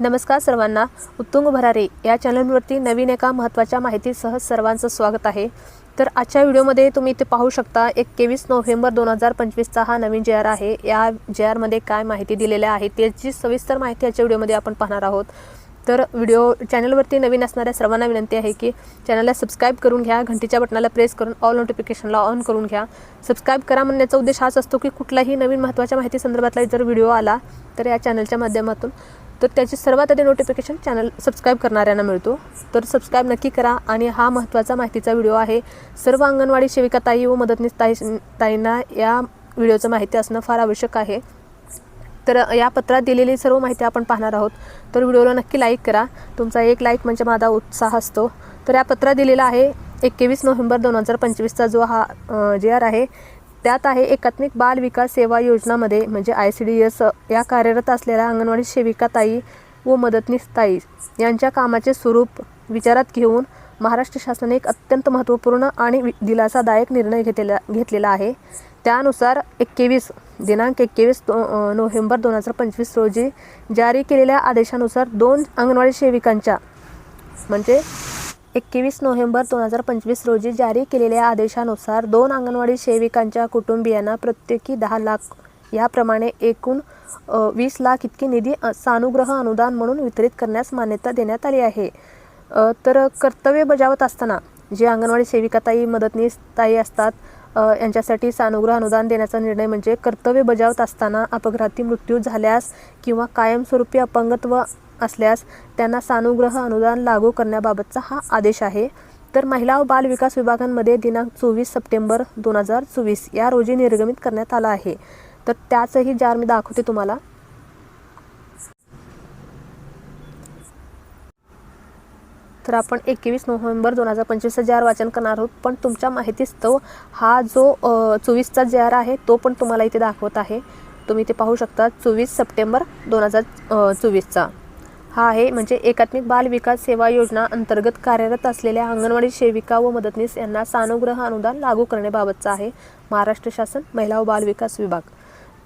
नमस्कार सर्वांना. उत्तुंग भरारे या चॅनलवरती नवीन एका महत्त्वाच्या माहितीसह सर्वांचं स्वागत आहे. तर आजच्या व्हिडिओमध्ये तुम्ही इथे पाहू शकता एकवीस नोव्हेंबर दोन हजार पंचवीसचा हा नवीन जे आर आहे. या जे आरमध्ये काय माहिती दिलेल्या आहे त्याची सविस्तर माहिती आजच्या व्हिडिओमध्ये आपण पाहणार आहोत. तर व्हिडिओ चॅनलवरती नवीन असणाऱ्या सर्वांना विनंती आहे की चॅनलला सबस्क्राईब करून घ्या घंटीच्या बटनाला प्रेस करून ऑल नोटिफिकेशनला ऑन करून घ्या. सबस्क्राईब करा म्हणण्याचा उद्देश हाच असतो की कुठलाही नवीन महत्त्वाच्या माहिती संदर्भातला जर व्हिडिओ आला तर या चॅनलच्या माध्यमातून तर त्याची सर्वात आधी नोटिफिकेशन चॅनल सबस्क्राईब करणाऱ्यांना मिळतो. तर सबस्क्राईब नक्की करा आणि हा महत्त्वाचा माहितीचा व्हिडिओ आहे. सर्व अंगणवाडी सेविका ताई व मदतनीस ताई ताईंना या व्हिडिओचं माहिती असणं फार आवश्यक आहे. तर या पत्रात दिलेली सर्व माहिती आपण पाहणार आहोत. तर व्हिडिओला नक्की लाईक करा. तुमचा एक लाईक म्हणजे माझा उत्साह असतो. तर या पत्रात दिलेला आहे एकवीस नोव्हेंबर दोन हजार पंचवीसचा जो हा जे आर आहे त्यात आहे एकात्मिक बाल विकास सेवा योजनामध्ये म्हणजे आय सी डी एस या कार्यरत असलेल्या अंगणवाडी सेविका ताई व मदतनीस ताई यांच्या कामाचे स्वरूप विचारात घेऊन महाराष्ट्र शासनाने एक अत्यंत महत्त्वपूर्ण आणि वि- दिलासादायक निर्णय घेतलेला घेतलेला आहे. त्यानुसार एकवीस दिनांक एकवीस नोव्हेंबर दोन हजार पंचवीस रोजी जारी केलेल्या आदेशानुसार दोन अंगणवाडी सेविकांच्या म्हणजे एकवीस नोव्हेंबर दोन हजार पंचवीस रोजी जारी केलेल्या आदेशानुसार दोन अंगणवाडी सेविकांच्या कुटुंबियांना प्रत्येकी दहा लाख याप्रमाणे एकूण वीस लाख इतकी निधी सानुग्रह अनुदान म्हणून वितरित करण्यास मान्यता देण्यात आली आहे. तर कर्तव्य बजावत असताना जे अंगणवाडी सेविकाताई मदतनीस ताई असतात यांच्यासाठी सानुग्रह अनुदान देण्याचा निर्णय म्हणजे कर्तव्य बजावत असताना अपघाती मृत्यू झाल्यास किंवा कायमस्वरूपी अपंगत्व असल्यास त्यांना सानुग्रह अनुदान लागू करण्याबाबतचा हा आदेश आहे. तर महिला व बाल विकास विभागांमध्ये दिनांक चोवीस सप्टेंबर दोन हजार चोवीस या रोजी निर्गमित करण्यात आला आहे. तर त्याचंही जार मी दाखवते तुम्हाला. तर आपण एकवीस नोव्हेंबर दोन हजार पंचवीसचा जार वाचन करणार आहोत पण तुमच्या माहितीस्तव हा जो चोवीसचा जार आहे तो पण तुम्हाला इथे दाखवत आहे. तुम्ही इथे पाहू शकता चोवीस सप्टेंबर दोन हजार चोवीसचा. हा आहे. म्हणजे एकात्मिक बाल विकास सेवा योजना अंतर्गत कार्यरत असलेल्या अंगणवाडी सेविका व मदतनीस यांना सानुग्रह अनुदान लागू करण्याबाबतचा आहे महाराष्ट्र शासन महिला व बाल विकास विभाग.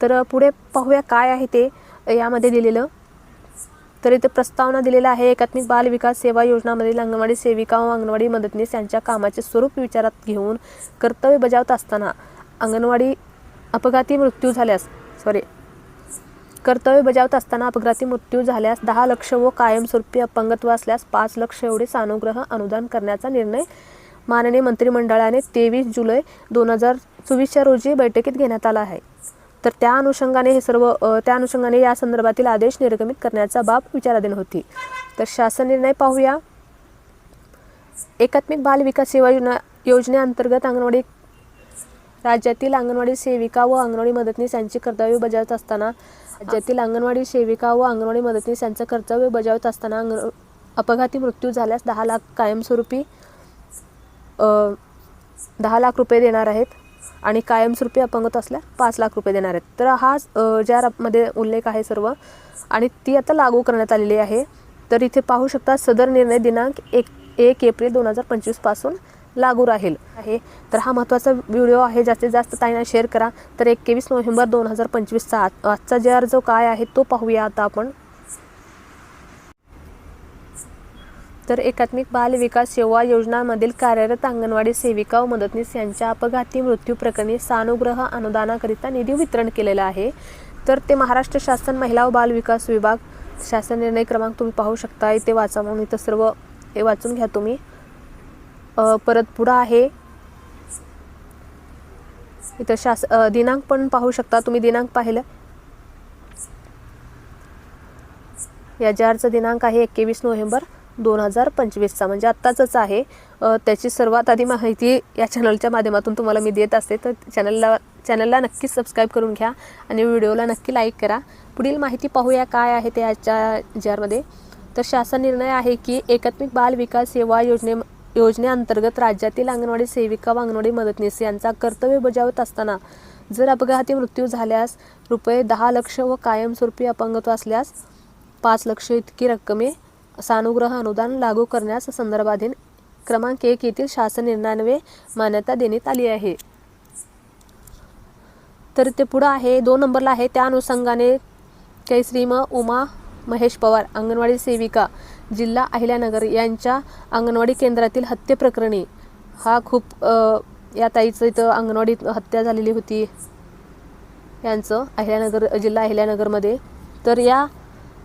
तर पुढे पाहूया काय आहे ते यामध्ये दिलेलं. तर इथे प्रस्तावना दिलेला आहे एकात्मिक बाल विकास सेवा योजनामधील अंगणवाडी सेविका व अंगणवाडी मदतनीस यांच्या कामाचे स्वरूप विचारात घेऊन कर्तव्य बजावत असताना अंगणवाडी अपघाती मृत्यू झाल्यास सॉरी कर्तव्य बजावत असताना अपघाती मृत्यू झाल्यास दहा लक्ष व कायमस्वरूपी अपंगत्व असल्यास पाच लक्ष एवढे सानुग्रह अनुदान करण्याचा निर्णय माननीय मंत्रिमंडळाने तेवीस जुलै दोन हजार चोवीसच्या रोजी बैठकीत घेण्यात आला आहे. तर त्या अनुषंगाने हे सर्व त्या अनुषंगाने या संदर्भातील आदेश निर्गमित करण्याचा बाब विचाराधीन होती. तर शासन निर्णय पाहूया. एकात्मिक बाल विकास सेवा योजना योजनेअंतर्गत अंगणवाडी राज्यातील अंगणवाडी सेविका व अंगणवाडी मदतनीस यांची कर्तव्य बजावत असताना राज्यातील अंगणवाडी सेविका व अंगणवाडी मदतनीस यांचं कर्तव्य बजावत असताना अंग अपघाती मृत्यू झाल्यास दहा लाख कायमस्वरूपी दहा लाख रुपये देणार आहेत आणि कायमस्वरूपी अपंगत असल्या पाच लाख रुपये देणार आहेत. तर हा ज्या मध्ये उल्लेख आहे सर्व आणि ती आता लागू करण्यात आलेली आहे. तर इथे पाहू शकता सदर निर्णय दिनांक एक एक एप्रिल दोन हजार पंचवीसपासून लागू राहील आहे. तर हा महत्त्वाचा व्हिडिओ आहे. जास्तीत जास्त ताईना शेअर करा. तर एकवीस नोव्हेंबर दोन हजार पंचवीसचा आज आजचा जे आर जो काय आहे तो पाहूया आता आपण. तर एकात्मिक बाल विकास सेवा योजनामधील कार्यरत अंगणवाडी सेविका व मदतनीस यांच्या अपघाती मृत्यू प्रकरणी सानुग्रह अनुदानाकरिता निधी वितरण केलेलं आहे. तर ते महाराष्ट्र शासन महिला व बाल विकास विभाग. शासन निर्णय क्रमांक तुम्ही पाहू शकता. इथे वाचा म्हणून इथं सर्व हे वाचून घ्या तुम्ही. परत पुढं आहे. इथं शास दिनांक पण पाहू शकता. तुम्ही दिनांक पाहिलं. या जारचा दिनांक आहे एकवीस नोव्हेंबर दोन हजार पंचवीसचा. म्हणजे आत्ताचंच आहे. त्याची सर्वात आधी माहिती या चॅनलच्या माध्यमातून तुम्हाला मी देत असते. तर चॅनलला चॅनलला नक्की सबस्क्राईब करून घ्या आणि व्हिडिओला नक्की लाईक करा. पुढील माहिती पाहूया काय आहे ते याच्या जारमध्ये तर शासन निर्णय आहे की एकात्मिक बाल विकास सेवा योजने योजनेअंतर्गत राज्यातील अंगणवाडी सेविका व अंगणवाडी मदतनीस यांचा कर्तव्य बजावत असताना जर अपघाती मृत्यू झाल्यास रुपये दहा लक्ष व कायमस्वरूपी अपंगत्व असल्यास पाच लक्ष इतकी रक्कमे सानुग्रह अनुदान लागू करण्यास संदर्भाधीन क्रमांक एक येथील शासन निर्णयान्वये मान्यता देण्यात आली आहे. तर ते पुढं आहे. दोन नंबरला आहे. त्या अनुषंगाने कैश्रीम उमा महेश पवार अंगणवाडी सेविका जिल्हा अहिल्यानगर यांच्या अंगणवाडी केंद्रातील हत्येप्रकरणी हा खूप या ताईचं इथं अंगणवाडीत हत्या झालेली होती यांचं अहिल्यानगर जिल्हा अहिल्यानगरमध्ये. तर या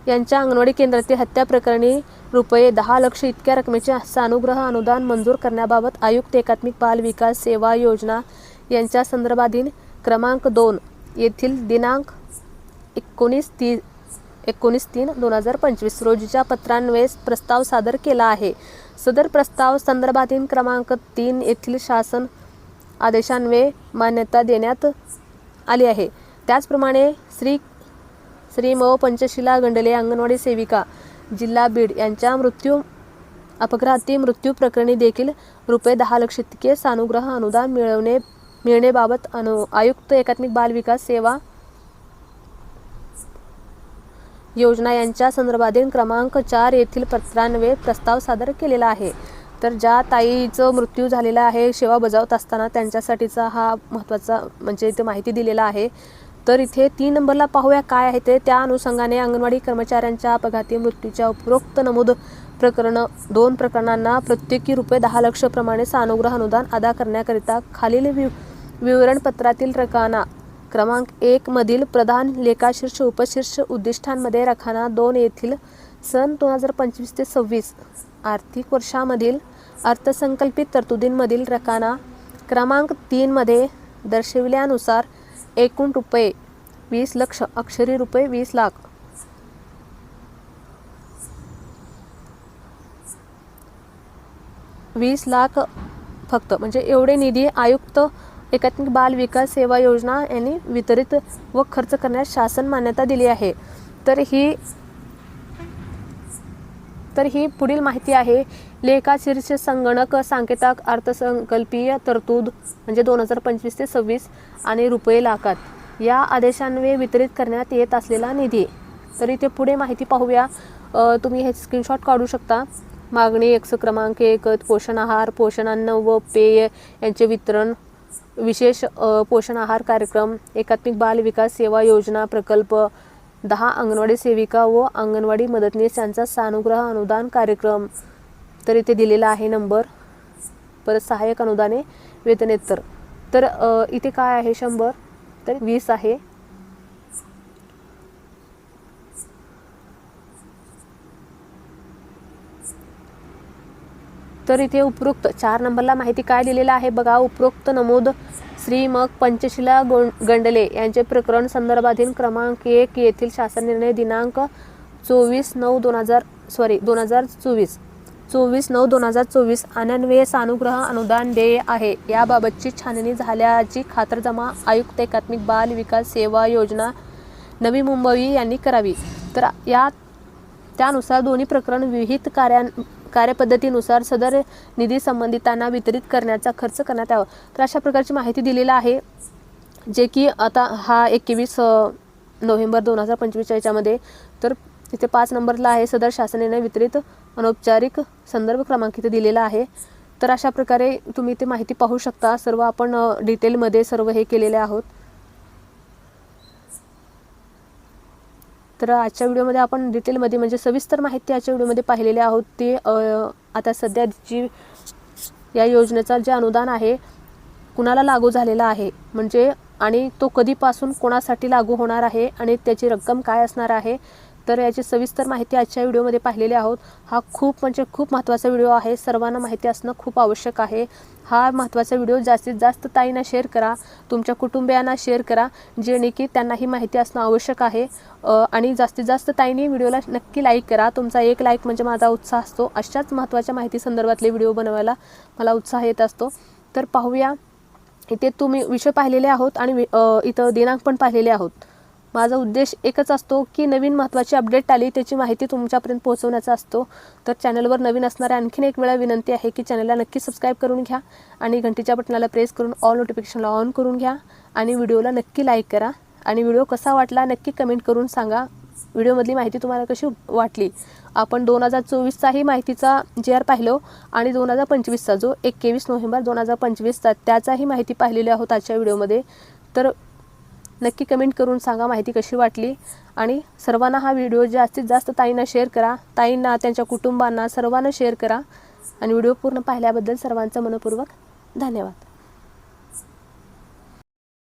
यांच्या अंगणवाडी केंद्रातील हत्या प्रकरणी रुपये दहा लक्ष इतक्या रकमेचे सानुग्रह अनुदान मंजूर करण्याबाबत आयुक्त एकात्मिक बाल विकास सेवा योजना यांच्या संदर्भाधीन क्रमांक दोन येथील दिनांक एकोणीस ती एकोणीस तीन दोन हजार पंचवीस रोजीच्या पत्रान्वये प्रस्ताव सादर केला आहे. सदर प्रस्ताव संदर्भातील क्रमांक तीन येथील शासन आदेशान्वये मान्यता देण्यात आली आहे. त्याचप्रमाणे श्री श्री म पंचशिला गंडले अंगणवाडी सेविका जिल्हा बीड यांच्या मृत्यू अपघाती मृत्यू प्रकरणी देखील रुपये दहा लक्ष इतके सानुग्रह अनुदान मिळवणे मिळण्याबाबत अनु आयुक्त एकात्मिक बाल विकास सेवा योजना यांच्या संदर्भातील क्रमांक चार येथील पत्रान्वये प्रस्ताव सादर केलेला आहे. तर ज्या ताईचं मृत्यू झालेला आहे सेवा बजावत असताना त्यांच्यासाठीचा हा महत्त्वाचा म्हणजे इथे माहिती दिलेला आहे. तर इथे तीन नंबरला पाहूया काय आहे ते. त्या अनुषंगाने अंगणवाडी कर्मचाऱ्यांच्या अपघाती मृत्यूच्या उपरोक्त नमूद प्रकरण दोन प्रकरणांना प्रत्येकी रुपये दहा लक्षप्रमाणे सानुग्रह अनुदान अदा करण्याकरिता खालील वि विवरणपत्रातील रकाना क्रमांक एक मधील प्रधान लेखाशीर्ष उपशीर्ष उद्दिष्टांमध्ये रखाना दोन येथील सन दोन हजार पंचवीस ते सव्वीस आर्थिक वर्षामधील अर्थसंकल्पित तरतुदींमधील रकाना क्रमांक तीनमध्ये दर्शविल्यानुसार एकूण रुपये वीस लक्ष अक्षरी रुपये वीस लाख. वीस लाख फक्त म्हणजे एवढे निधी आयुक्त एकात्मिक बाल विकास सेवा योजना यांनी वितरित व खर्च करण्यास शासन मान्यता दिली आहे. तर ही तर ही पुढील माहिती आहे. लेखा शीर्ष संगणक सांकेताक अर्थसंकल्पीय तरतूद म्हणजे दोन हजार पंचवीस ते सव्वीस आणि रुपये लाखात. या आदेशान्वये वितरित करण्यात येत असलेला निधी. तर इथे पुढे माहिती पाहूया. तुम्ही हे स्क्रीनशॉट काढू शकता. मागणी एक्स क्रमांक एक पोषण आहार पोषण अन्न व पेय यांचे वितरण विशेष पोषण आहार कार्यक्रम एकात्मिक बाल विकास सेवा योजना प्रकल्प दहा अंगणवाडी सेविका व अंगणवाडी मदतनीस यांचा सानुग्रह अनुदान कार्यक्रम. तर इथे दिलेला आहे नंबर. परत सहाय्यक अनुदाने वेतनेतर. तर इथे काय आहे शंभर? तर वीस आहे. तर इथे उपरोक्त चार नंबरला माहिती काय दिलेलं आहे? बघा उपरोक्त नमूद श्री मग पंचशिला गों गंडले यांचे प्रकरण संदर्भाधीन क्रमांक एक येथील शासन निर्णय दिनांक चोवीस नऊ दोन हजार सॉरी दोन हजार चोवीस. चोवीस नऊ दोन हजार चोवीस अनन्वये सानुग्रह अनुदान देय आहे. याबाबतची छाननी झाल्याची खातरजमा आयुक्त एकात्मिक बाल विकास सेवा योजना नवी मुंबई यांनी करावी. तर या त्यानुसार दोन्ही प्रकरण विहित कार्यां कार्यपद्धतीनुसार सदर निधी संबंधितांना वितरित करण्याचा खर्च करण्यात यावा. तर अशा प्रकारची माहिती दिलेली आहे जे की आता हा एकवीस नोव्हेंबर दोन हजार पंचवीसच्या याच्यामध्ये. तर इथे पाच नंबरला आहे सदर शासनाने वितरित अनौपचारिक संदर्भ क्रमांक इथे दिलेला आहे. तर अशा प्रकारे तुम्ही ते माहिती पाहू शकता. सर्व आपण डिटेलमध्ये सर्व हे केलेले आहोत. तर आजच्या व्हिडिओमध्ये आपण डिटेलमध्ये म्हणजे सविस्तर माहिती आजच्या व्हिडिओमध्ये पाहिलेली आहोत. ते आता सध्या जी या योजनेचा जे अनुदान आहे कुणाला लागू झालेला आहे? म्हणजे आणि तो कधीपासून कोणासाठी लागू होणार आहे? आणि त्याची रक्कम काय असणार आहे? तर याची सविस्तर माहिती आजच्या व्हिडिओमध्ये पाहिलेली आहोत. हा खूप म्हणजे खूप महत्त्वाचा व्हिडिओ आहे. सर्वांना माहिती असणं खूप आवश्यक आहे. हा महत्त्वाचा व्हिडिओ जास्तीत जास्त ताईंना शेअर करा तुमच्या कुटुंबियांना शेअर करा जेणे की त्यांना ही माहिती असणं आवश्यक आहे. आणि जास्तीत जास्त ताईंनी व्हिडिओला नक्की लाईक करा. तुमचा एक लाईक म्हणजे माझा उत्साह असतो अशाच महत्त्वाच्या माहिती संदर्भातले व्हिडिओ बनवायला मला उत्साह येत असतो. तर पाहूया. इथे तुम्ही विषय पाहिलेले आहोत आणि वि- इथं दिनांक पण पाहिलेले आहोत. माझा उद्देश एकच असतो की नवीन महत्त्वाची अपडेट आली त्याची माहिती तुमच्यापर्यंत पोहोचवण्याचा असतो. तर चॅनलवर नवीन असणाऱ्या आणखीन एक वेळा विनंती आहे की चॅनलला नक्की सबस्क्राईब करून घ्या आणि घंटीच्या बटनाला प्रेस करून ऑल नोटिफिकेशनला ऑन करून घ्या आणि व्हिडिओला नक्की लाईक करा. आणि व्हिडिओ कसा वाटला नक्की कमेंट करून सांगा. व्हिडिओमधली माहिती तुम्हाला कशी वाटली? आपण दोन हजार चोवीसचाही माहितीचा जे आर पाहिलो आणि दोन हजार पंचवीसचा जो एकवीस नोव्हेंबर दोन हजार पंचवीसचा त्याचाही माहिती पाहिलेली आहोत आजच्या व्हिडिओमध्ये तर नक्की कमेंट करून सांगा माहिती कशी वाटली. आणि सर्वांना हा व्हिडिओ जास्तीत जास्त ताईंना शेअर करा. ताईंना त्यांच्या कुटुंबांना सर्वांना शेअर करा. आणि व्हिडिओ पूर्ण पाहिल्याबद्दल सर्वांचं मनपूर्वक धन्यवाद.